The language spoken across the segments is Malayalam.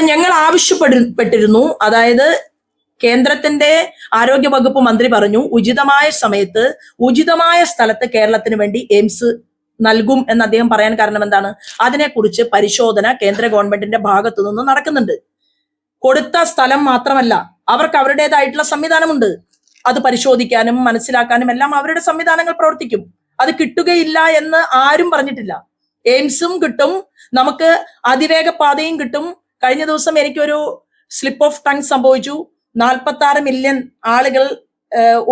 ഞങ്ങൾ ആവശ്യപ്പെട്ടിരുന്നു അതായത് കേന്ദ്രത്തിന്റെ ആരോഗ്യ വകുപ്പ് മന്ത്രി പറഞ്ഞു ഉചിതമായ സമയത്ത് ഉചിതമായ സ്ഥലത്ത് കേരളത്തിന് വേണ്ടി എയിംസ് നൽകും എന്ന് അദ്ദേഹം പറയാൻ കാരണം എന്താണ്? അതിനെക്കുറിച്ച് പരിശോധന കേന്ദ്ര ഗവൺമെന്റിന്റെ ഭാഗത്തു നിന്ന് നടക്കുന്നുണ്ട്. കൊടുത്ത സ്ഥലം മാത്രമല്ല അവർക്ക് അവരുടേതായിട്ടുള്ള സംവിധാനമുണ്ട്. അത് പരിശോധിക്കാനും മനസ്സിലാക്കാനും എല്ലാം അവരുടെ സംവിധാനങ്ങൾ പ്രവർത്തിക്കും. അത് കിട്ടുകയില്ല എന്ന് ആരും പറഞ്ഞിട്ടില്ല. എയിംസും കിട്ടും. നമുക്ക് അതിവേഗ പാതയും കിട്ടും. കഴിഞ്ഞ ദിവസം എനിക്കൊരു സ്ലിപ്പ് ഓഫ് ടങ് സംഭവിച്ചു. നാൽപ്പത്തി ആറ് മില്യൺ ആളുകൾ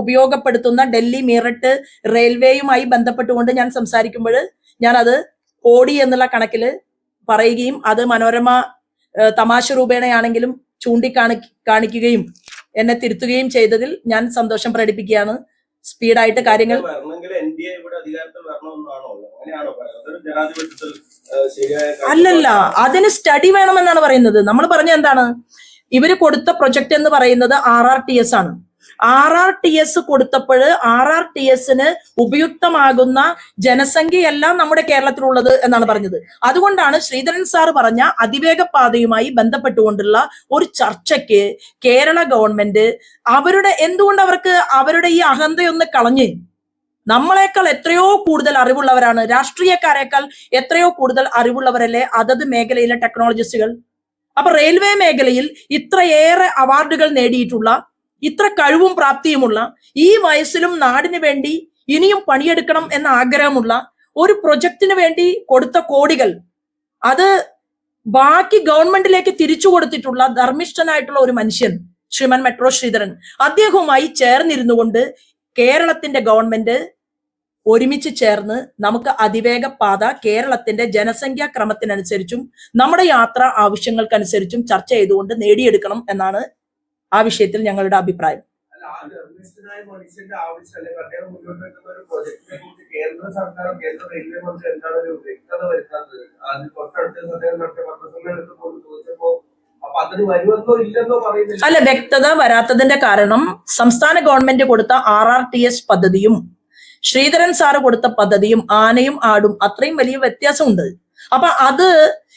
ഉപയോഗപ്പെടുത്തുന്ന ഡൽഹി മീററ്റ് റെയിൽവേയുമായി ബന്ധപ്പെട്ടുകൊണ്ട് ഞാൻ സംസാരിക്കുമ്പോൾ ഞാൻ അത് കോടി എന്നുള്ള കണക്കിൽ പറയുകയും അത് മനോരമ തമാശ രൂപേണയാണെങ്കിലും ചൂണ്ടിക്കാണി കാണിക്കുകയും എന്നെ തിരുത്തുകയും ചെയ്തതിൽ ഞാൻ സന്തോഷം പ്രകടിപ്പിക്കുകയാണ്. സ്പീഡായിട്ട് കാര്യങ്ങൾ ഇവിടെ അങ്ങനെയാണോ ജനാധിപത്യത്തിൽ അല്ലല്ല അതിന് സ്റ്റഡി വേണമെന്നാണ് പറയുന്നത്. നമ്മൾ പറഞ്ഞ എന്താണ്? ഇവർ കൊടുത്ത പ്രൊജക്ട് എന്ന് പറയുന്നത് ആർ ആർ ടി എസ് ആണ്. ആർ ആർ ടി എസ് കൊടുത്തപ്പോൾ ആർ ആർ ടി എസിന് ഉപയുക്തമാകുന്ന ജനസംഖ്യയെല്ലാം നമ്മുടെ കേരളത്തിലുള്ളത് എന്നാണ് പറഞ്ഞത്. അതുകൊണ്ടാണ് ശ്രീധരൻ സാർ പറഞ്ഞ അതിവേഗ പാതയുമായി ബന്ധപ്പെട്ടുകൊണ്ടുള്ള ഒരു ചർച്ചയ്ക്ക് കേരള ഗവൺമെന്റ് അവരുടെ എന്തുകൊണ്ട് അവർക്ക് അവരുടെ ഈ അഹന്തയൊന്ന് കളഞ്ഞ് നമ്മളെക്കാൾ എത്രയോ കൂടുതൽ അറിവുള്ളവരാണ്. രാഷ്ട്രീയക്കാരെക്കാൾ എത്രയോ കൂടുതൽ അറിവുള്ളവരല്ലേ അതത് മേഖലയിലെ ടെക്നോളജിസ്റ്റുകൾ അപ്പൊ റെയിൽവേ മേഖലയിൽ ഇത്രയേറെ അവാർഡുകൾ നേടിയിട്ടുള്ള ഇത്ര കഴിവും പ്രാപ്തിയുമുള്ള ഈ വയസ്സിലും നാടിന് വേണ്ടി ഇനിയും പണിയെടുക്കണം എന്ന ആഗ്രഹമുള്ള ഒരു പ്രൊജക്ടിന് വേണ്ടി കൊടുത്ത കോടികൾ അത് ബാക്കി ഗവൺമെന്റിലേക്ക് തിരിച്ചു കൊടുത്തിട്ടുള്ള ധർമ്മിഷ്ഠനായിട്ടുള്ള ഒരു മനുഷ്യൻ ശ്രീമൻ മെട്രോ ശ്രീധരൻ. അദ്ദേഹവുമായി ചേർന്നിരുന്നു കൊണ്ട് കേരളത്തിന്റെ ഗവൺമെന്റ് ഒരുമിച്ച് ചേർന്ന് നമുക്ക് അതിവേഗ പാത കേരളത്തിന്റെ ജനസംഖ്യാ ക്രമത്തിനനുസരിച്ചും നമ്മുടെ യാത്ര ആവശ്യങ്ങൾക്കനുസരിച്ചും ചർച്ച ചെയ്തുകൊണ്ട് നേടിയെടുക്കണം എന്നാണ് ആ വിഷയത്തിൽ ഞങ്ങളുടെ അഭിപ്രായം. കേന്ദ്ര സർക്കാരും കേന്ദ്ര റെയിൽവേ മന്ത്രി എന്താണ് ഒരു വ്യക്തത വരുത്താത്തത്? അതിന് തൊട്ടടുത്ത അദ്ദേഹം നടത്തിയ പത്രസമ്മേളനത്തിൽ പോലും ചോദിച്ചപ്പോ അപ്പൊ അതിന് വരുമെന്നോ ഇല്ലെന്നോ പറയുന്നില്ല? അല്ല വ്യക്തത വരാത്തതിന്റെ കാരണം സംസ്ഥാന ഗവൺമെന്റ് കൊടുത്ത ആർ ആർ ടി എസ് പദ്ധതിയും ശ്രീധരൻ സാറ് കൊടുത്ത പദ്ധതിയും ആനയും ആടും അത്രയും വലിയ വ്യത്യാസമുണ്ട്. അപ്പൊ അത്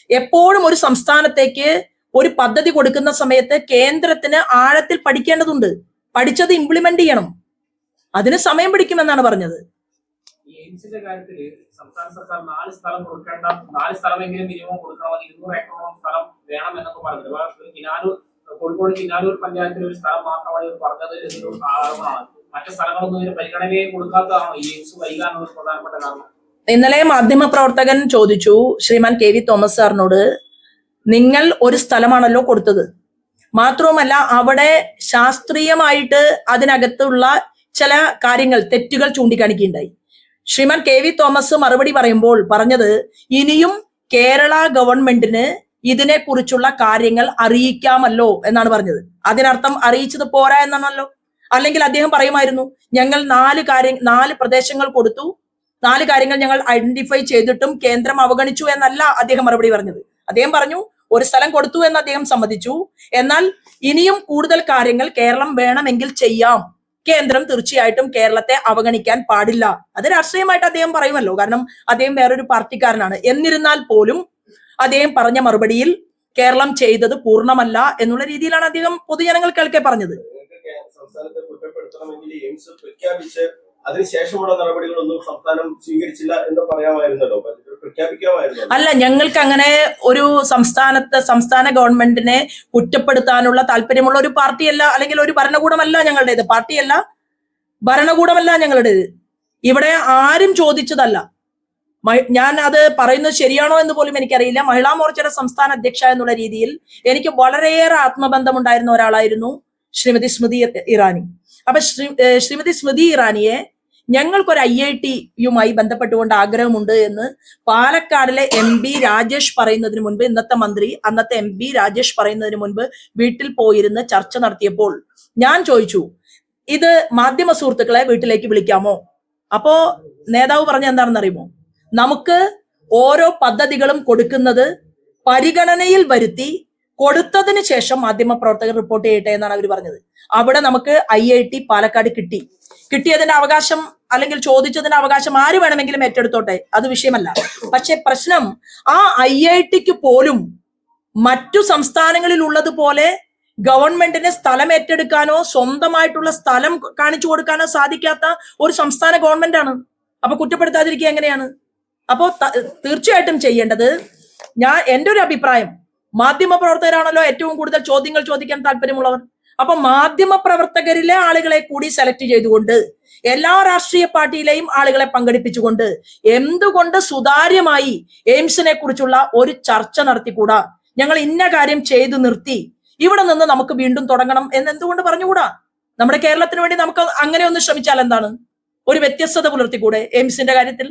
എപ്പോഴും ഒരു സംസ്ഥാനത്തേക്ക് ഒരു പദ്ധതി കൊടുക്കുന്ന സമയത്ത് കേന്ദ്രത്തിന് ആഴത്തിൽ പഠിക്കേണ്ടതുണ്ട്. പഠിച്ചത് ഇംപ്ലിമെന്റ് ചെയ്യണം. അതിന് സമയം പിടിക്കുമെന്നാണ് പറഞ്ഞത്. സംസ്ഥാന സർക്കാർ നാല് നാല് സ്ഥലമെങ്കിലും കൊടുക്കണം. സ്ഥലം വേണം എന്നൊക്കെ കോഴിക്കോട് കിനാലൂർ പഞ്ചായത്തിൽ ഒരു സ്ഥലം മാത്രമാണ് പറഞ്ഞത് എന്നൊരു മറ്റു സ്ഥലങ്ങളൊന്നും ഇതിന് പരിഗണനയെ കൊടുക്കാത്തതാണോ? ഈ എയിംസ് വൈകാനുള്ള ഒരു പ്രധാനപ്പെട്ട കാരണം. ഇന്നലെ മാധ്യമപ്രവർത്തകൻ ചോദിച്ചു ശ്രീമാൻ കെ വി തോമസ് സാറിനോട് നിങ്ങൾ ഒരു സ്ഥലമാണല്ലോ കൊടുത്തത്. മാത്രവുമല്ല അവിടെ ശാസ്ത്രീയമായിട്ട് അതിനകത്തുള്ള ചില കാര്യങ്ങൾ തെറ്റുകൾ ചൂണ്ടിക്കാണിക്കുകയുണ്ടായി. ശ്രീമാൻ കെ വി തോമസ് മറുപടി പറയുമ്പോൾ പറഞ്ഞത് ഇനിയും കേരള ഗവൺമെന്റിന് ഇതിനെക്കുറിച്ചുള്ള കാര്യങ്ങൾ അറിയിക്കാമല്ലോ എന്നാണ് പറഞ്ഞത്. അതിനർത്ഥം അറിയിച്ചത് പോരാ എന്നാണല്ലോ. അല്ലെങ്കിൽ അദ്ദേഹം പറയുമായിരുന്നു ഞങ്ങൾ നാല് കാര്യം നാല് പ്രദേശങ്ങൾ കൊടുത്തു. നാല് കാര്യങ്ങൾ ഞങ്ങൾ ഐഡന്റിഫൈ ചെയ്തിട്ടും കേന്ദ്രം അവഗണിച്ചു എന്നല്ല അദ്ദേഹം മറുപടി പറഞ്ഞത്. അദ്ദേഹം പറഞ്ഞു ഒരു സ്ഥലം കൊടുത്തു എന്ന് അദ്ദേഹം സമ്മതിച്ചു. എന്നാൽ ഇനിയും കൂടുതൽ കാര്യങ്ങൾ കേരളം വേണമെങ്കിൽ ചെയ്യാം. കേന്ദ്രം തീർച്ചയായിട്ടും കേരളത്തെ അവഗണിക്കാൻ പാടില്ല. അത് രാഷ്ട്രീയമായിട്ട് അദ്ദേഹം പറയുമല്ലോ. കാരണം അദ്ദേഹം വേറൊരു പാർട്ടിക്കാരനാണ്. എന്നിരുന്നാൽ പോലും അദ്ദേഹം പറഞ്ഞ മറുപടിയിൽ കേരളം ചെയ്തത് പൂർണമല്ല എന്നുള്ള രീതിയിലാണ് അദ്ദേഹം പൊതുജനങ്ങൾ കേൾക്കെ പറഞ്ഞത്. കുറ്റപ്പെടുത്തണമെങ്കിൽ എയിംസ് പ്രഖ്യാപിച്ച് അതിനുശേഷമുള്ള നടപടികളൊന്നും സംസ്ഥാനം സ്വീകരിച്ചില്ല എന്ന് പറയാമായിരുന്നല്ലോ. ബജറ്റിൽ പ്രഖ്യാപിക്കാമായിരുന്നല്ലോ. അല്ല ഞങ്ങൾക്ക് അങ്ങനെ ഒരു സംസ്ഥാനത്ത് സംസ്ഥാന ഗവൺമെന്റിനെ കുറ്റപ്പെടുത്താനുള്ള താല്പര്യമുള്ള ഒരു പാർട്ടിയല്ല അല്ലെങ്കിൽ ഒരു ഭരണകൂടമല്ല ഞങ്ങളുടേത്. പാർട്ടിയല്ല ഭരണകൂടമല്ല ഞങ്ങളുടേത്. ഇവിടെ ആരും ചോദിച്ചതല്ല. ഞാൻ അത് പറയുന്നത് ശരിയാണോ എന്ന് പോലും എനിക്കറിയില്ല. മഹിളാ മോർച്ചയുടെ സംസ്ഥാന അധ്യക്ഷ എന്നുള്ള രീതിയിൽ എനിക്ക് വളരെയേറെ ആത്മബന്ധമുണ്ടായിരുന്ന ഒരാളായിരുന്നു. ശ്രീമതി സ്മൃതി ഇറാനി. അപ്പൊ ശ്രീ ശ്രീമതി സ്മൃതി ഇറാനിയെ ഞങ്ങൾക്കൊരു ഐ ഐ ടിയുമായി ബന്ധപ്പെട്ടുകൊണ്ട് ആഗ്രഹമുണ്ട് എന്ന് പാലക്കാടിലെ എം ബി രാജേഷ് പറയുന്നതിന് മുൻപ് ഇന്നത്തെ മന്ത്രി അന്നത്തെ എം ബി രാജേഷ് പറയുന്നതിന് മുൻപ് വീട്ടിൽ പോയിരുന്ന് ചർച്ച നടത്തിയപ്പോൾ ഞാൻ ചോദിച്ചു ഇത് മാധ്യമ സുഹൃത്തുക്കളെ വീട്ടിലേക്ക് വിളിക്കാമോ? അപ്പോ നേതാവ് പറഞ്ഞ എന്താണെന്ന് അറിയുമോ നമുക്ക് ഓരോ പദ്ധതികളും കൊടുക്കുന്നത് പരിഗണനയിൽ വരുത്തി കൊടുത്തതിന് ശേഷം മാധ്യമ പ്രവർത്തകർ റിപ്പോർട്ട് ചെയ്യട്ടെ എന്നാണ് അവർ പറഞ്ഞത്. അവിടെ നമുക്ക് ഐ ഐ ടി പാലക്കാട് കിട്ടി. കിട്ടിയതിന്റെ അവകാശം അല്ലെങ്കിൽ ചോദിച്ചതിന്റെ അവകാശം ആര് വേണമെങ്കിലും ഏറ്റെടുത്തോട്ടെ? അത് വിഷയമല്ല. പക്ഷെ പ്രശ്നം ആ ഐ ഐ ടിക്ക് പോലും മറ്റു സംസ്ഥാനങ്ങളിൽ ഉള്ളതുപോലെ ഗവൺമെന്റിന് സ്ഥലം ഏറ്റെടുക്കാനോ സ്വന്തമായിട്ടുള്ള സ്ഥലം കാണിച്ചു കൊടുക്കാനോ സാധിക്കാത്ത ഒരു സംസ്ഥാന ഗവൺമെന്റ് ആണ് അപ്പൊ കുറ്റപ്പെടുത്താതിരിക്കുക എങ്ങനെയാണ്? അപ്പോ തീർച്ചയായിട്ടും ചെയ്യേണ്ടത് ഞാൻ എന്റെ ഒരു അഭിപ്രായം മാധ്യമ പ്രവർത്തകരാണല്ലോ ഏറ്റവും കൂടുതൽ ചോദ്യങ്ങൾ ചോദിക്കാൻ താല്പര്യമുള്ളവർ. അപ്പൊ മാധ്യമ പ്രവർത്തകരിലെ ആളുകളെ കൂടി സെലക്ട് ചെയ്തുകൊണ്ട് എല്ലാ രാഷ്ട്രീയ പാർട്ടിയിലെയും ആളുകളെ പങ്കെടുപ്പിച്ചുകൊണ്ട് എന്തുകൊണ്ട് സുതാര്യമായി എയിംസിനെ കുറിച്ചുള്ള ഒരു ചർച്ച നടത്തിക്കൂടാ? ഞങ്ങൾ ഇന്ന കാര്യം ചെയ്തു നിർത്തി ഇവിടെ നിന്ന് നമുക്ക് വീണ്ടും തുടങ്ങണം എന്ന് എന്തുകൊണ്ട് പറഞ്ഞുകൂടാ? നമ്മുടെ കേരളത്തിന് വേണ്ടി നമുക്ക് അങ്ങനെ ഒന്ന് ശ്രമിച്ചാൽ എന്താണ്? ഒരു വ്യത്യസ്തത പുലർത്തിക്കൂടെ എയിംസിന്റെ കാര്യത്തിൽ?